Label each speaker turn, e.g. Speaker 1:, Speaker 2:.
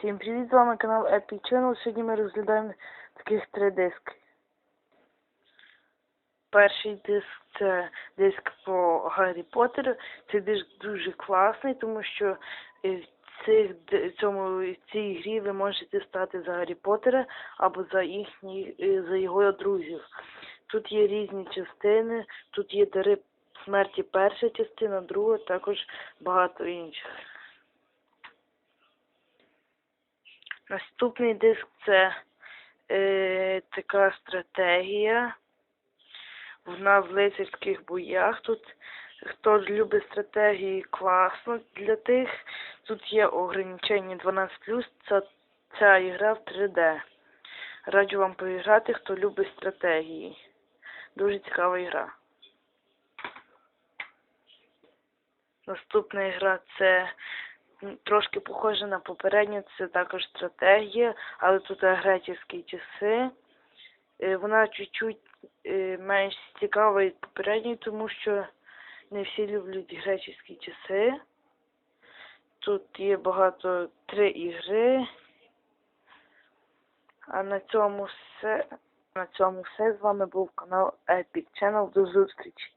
Speaker 1: Всім привіт, з вами канал Epic Channel. Сьогодні ми розглядаємо таких три диски. Перший диск це диск по Гаррі Поттеру. Цей диск дуже класний, тому що е, в цих, цьому, в цій грі ви можете стати за Гаррі Поттера або за їхні, е, за його друзів. Тут є різні частини, тут є дари смерті перша частина, друга, також багато інших. Наступний диск це е, така стратегія. Вона в лицарських боях. Тут хто любить стратегії, класно для тих. Тут є ограничення 12+, це, ця ігра в 3D. Раджу вам поіграти, хто любить стратегії. Дуже цікава ігра. Наступна ігра це трошки похожа на попередню, це також стратегія, але тут греческі часи. Е, Вона чуть-чуть е, менш цікава від попередньої, тому що не всі люблять греческі часи. Тут є багато три ігри. А на цьому все. На цьому все. З вами був канал Epic Channel. До зустрічі.